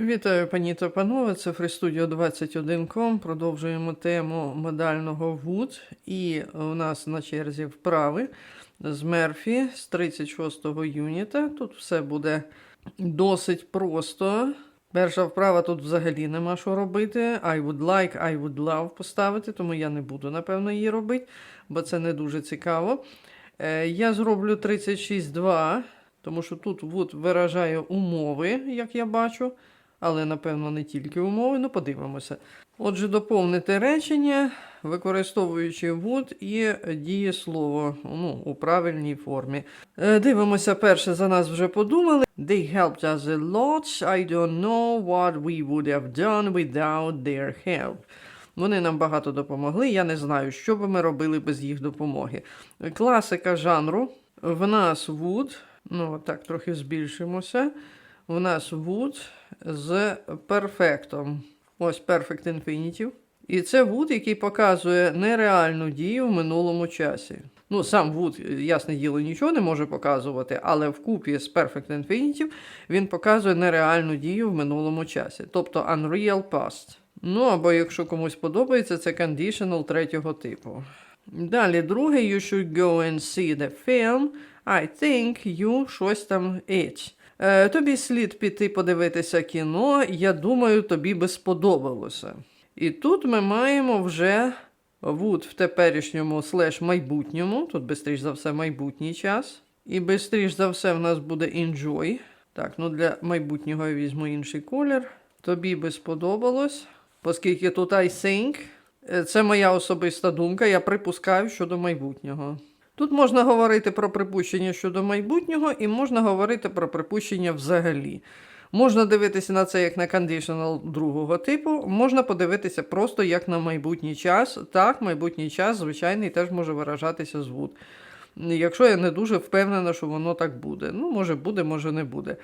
Вітаю, пані та панове. Це FreeStudio 21.com. Продовжуємо тему модального wood. І у нас на черзі вправи з Мерфі з 36-го юніта. Тут все буде досить просто. Перша вправа тут взагалі нема що робити. I would like, I would love поставити, тому я не буду, напевно, її робити, бо це не дуже цікаво. Е, Я зроблю 36.2, тому що тут would виражає умови, як я бачу але напевно не тільки умови, ну подивимося. Отже, доповнити речення, використовуючи would і дієслово ну, у правильній формі. Е, Дивимося, перше за нас вже подумали. They helped us a lot. I don't know what we would have done without their help. Вони нам багато допомогли. Я не знаю, що би ми робили без їх допомоги. Класика жанру. В нас would, ну так трохи збільшимося. В нас would з перфектом. Ось perfect infinitive. І це would, який показує нереальну дію в минулому часі. Ну, сам would, ясне діло, нічого не може показувати, але вкупі з perfect infinitive він показує нереальну дію в минулому часі. Тобто unreal past. Ну, або якщо комусь подобається, це conditional третього типу. Далі, друге, you should go and see the film. I think you щось там it. Е, тобі слід піти подивитися кіно, я думаю, тобі би сподобалося. І тут ми маємо вже would в теперішньому слеш майбутньому, тут бистріш за все майбутній час. І бистріш за все в нас буде enjoy. Так, ну для майбутнього я візьму інший колір. Тобі би сподобалось, оскільки тут I think. Е, Це моя особиста думка, я припускаю щодо майбутнього. Тут можна говорити про припущення щодо майбутнього, і можна говорити про припущення взагалі. Можна дивитися на це як на conditional другого типу, можна подивитися просто як на майбутній час. Так, майбутній час, звичайний, теж може виражатися з would. Якщо я не дуже впевнена, що воно так буде. Ну, може буде, може не буде.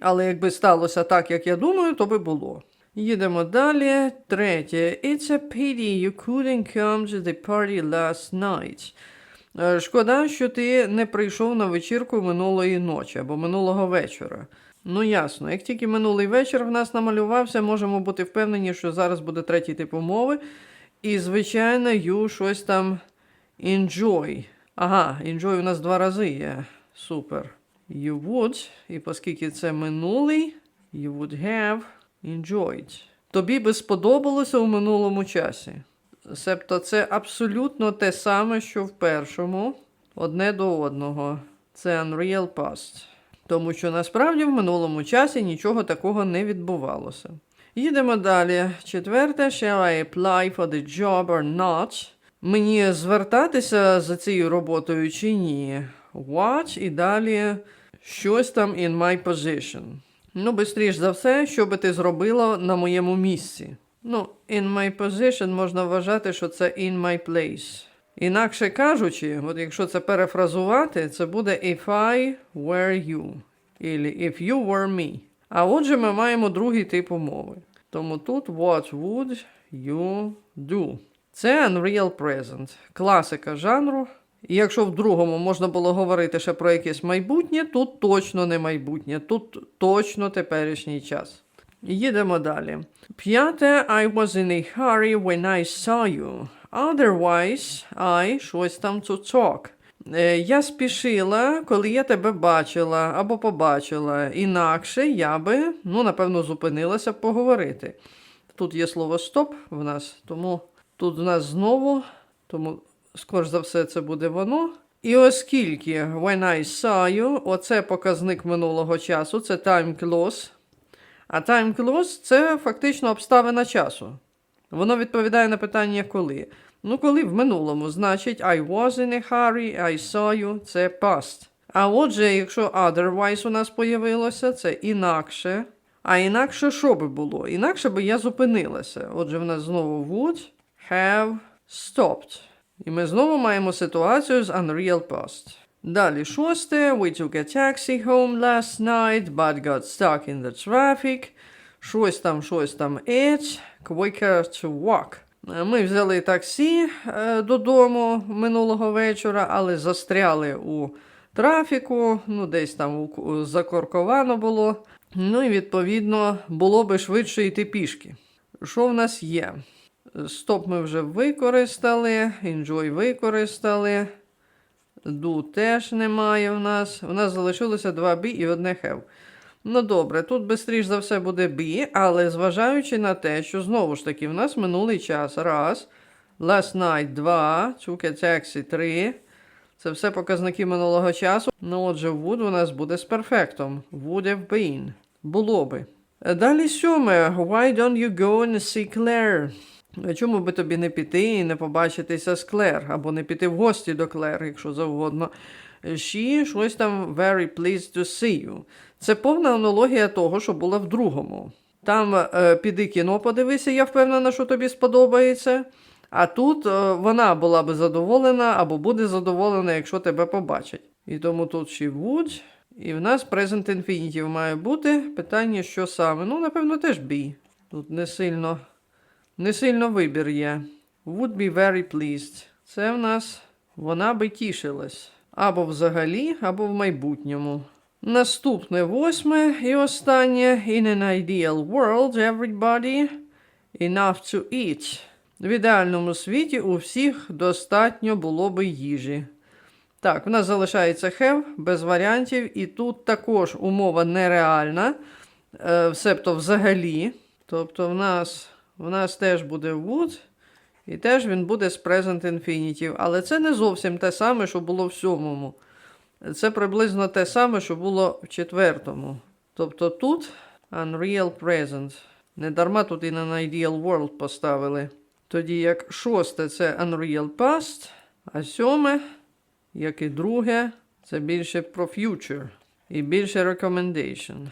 Але якби сталося так, як я думаю, то би було. Їдемо далі. Третє. It's a pity you couldn't come to the party last night. Е, Шкода, що ти не прийшов на вечірку минулої ночі або минулого вечора. Ну ясно, як тільки минулий вечір в нас намалювався, можемо бути впевнені, що зараз буде третій тип умови. І, звичайно, you щось там enjoy. Ага, enjoy у нас два рази є. Супер. You would, і оскільки це минулий, you would have enjoyed. Тобі би сподобалося у минулому часі. Себто це абсолютно те саме, що в першому, одне до одного. Це Unreal Past. Тому що насправді в минулому часі нічого такого не відбувалося. Їдемо далі. Четверте, shall I apply for the job or not? Мені звертатися за цією роботою чи ні? What? І далі щось там in my position. Ну, бистріш за все, що би ти зробила на моєму місці. Ну, in my position можна вважати, що це in my place. Інакше кажучи, от якщо це перефразувати, це буде if I were you. Ілі if you were me. А отже, ми маємо другий тип умови. Тому тут what would you do? Це Unreal Present, класика жанру. І якщо в другому можна було говорити ще про якесь майбутнє, тут точно не майбутнє, тут точно теперішній час. Їдемо далі. П'яте, I was in a hurry when I saw you. Otherwise, I щось там talk. Е, Я спішила, коли я тебе бачила або побачила. Інакше я би, ну, напевно, зупинилася поговорити. Тут є слово стоп в нас, тому тут в нас знову, тому, скоріш за все, це буде воно. І оскільки when I saw you, оце показник минулого часу, це time clause. А time clause – це фактично обставина часу. Воно відповідає на питання коли. Ну, коли в минулому, значить I was in a hurry, I saw you – це past. А отже, якщо otherwise у нас появилося, це інакше. А інакше що би було? Інакше би я зупинилася. Отже, в нас знову would have stopped. І ми знову маємо ситуацію з unreal past. Далі шосте. We took a taxi home last night, but got stuck in the traffic. Щось там, щось там it. Quicker to walk. Ми взяли таксі е, додому минулого вечора, але застряли у трафіку, ну десь там закорковано було. Ну і відповідно було би швидше йти пішки. Що в нас є? Стоп ми вже використали, enjoy використали. Do теж немає в нас. У нас залишилося два be і одне have. Ну добре, тут швидше за все буде be, але зважаючи на те, що знову ж таки в нас минулий час раз, last night два, took a три. Це все показники минулого часу. Ну отже, would у нас буде з перфектом. Would have been. Було би. Далі сьоме. Why don't you go and see Claire? А Чому би тобі не піти і не побачитися з Клер, або не піти в гості до Клер, якщо завгодно. She щось там very pleased to see you. Це повна аналогія того, що було в другому. Там е, піди кіно подивися, я впевнена, що тобі сподобається. А тут е, вона була би задоволена або буде задоволена, якщо тебе побачить. І тому тут she would. І в нас present infinitive має бути. Питання, що саме? Ну, напевно, теж be. Тут не сильно, не сильно вибір є. Would be very pleased. Це в нас вона би тішилась. Або взагалі, або в майбутньому. Наступне восьме і останнє. In an ideal world, everybody enough to eat. В ідеальному світі у всіх достатньо було би їжі. Так, в нас залишається have без варіантів, і тут також умова нереальна, е, себто взагалі. Тобто в нас, в нас теж буде would, і теж він буде з present infinitive. Але це не зовсім те саме, що було в сьомому. Це приблизно те саме, що було в четвертому. Тобто тут unreal present. Не дарма тут і на ideal world поставили. Тоді як шосте це unreal past, а сьоме, як і друге, це більше про future і більше recommendation.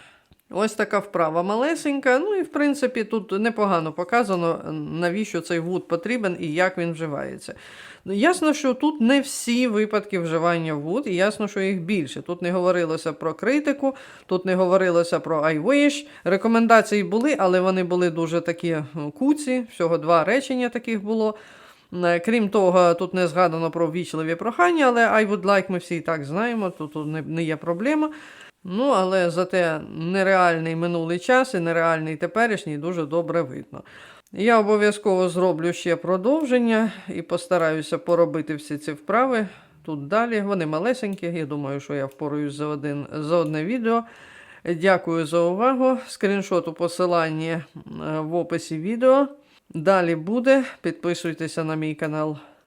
Ось така вправа малесенька. Ну і в принципі тут непогано показано, навіщо цей would потрібен і як він вживається. Ясно, що тут не всі випадки вживання would, і ясно, що їх більше. Тут не говорилося про критику, тут не говорилося про I wish. Рекомендації були, але вони були дуже такі ну, куці, всього два речення таких було. Крім того, тут не згадано про ввічливі прохання, але I would like ми всі і так знаємо, тут, не є проблема. Ну, але зате нереальний минулий час і нереальний теперішній дуже добре видно. Я обов'язково зроблю ще продовження і постараюся поробити всі ці вправи. Тут далі. Вони малесенькі. Я думаю, що я впораюсь за, один, за одне відео. Дякую за увагу. Скріншот у посиланні е, в описі відео. Далі буде. Підписуйтеся на мій канал.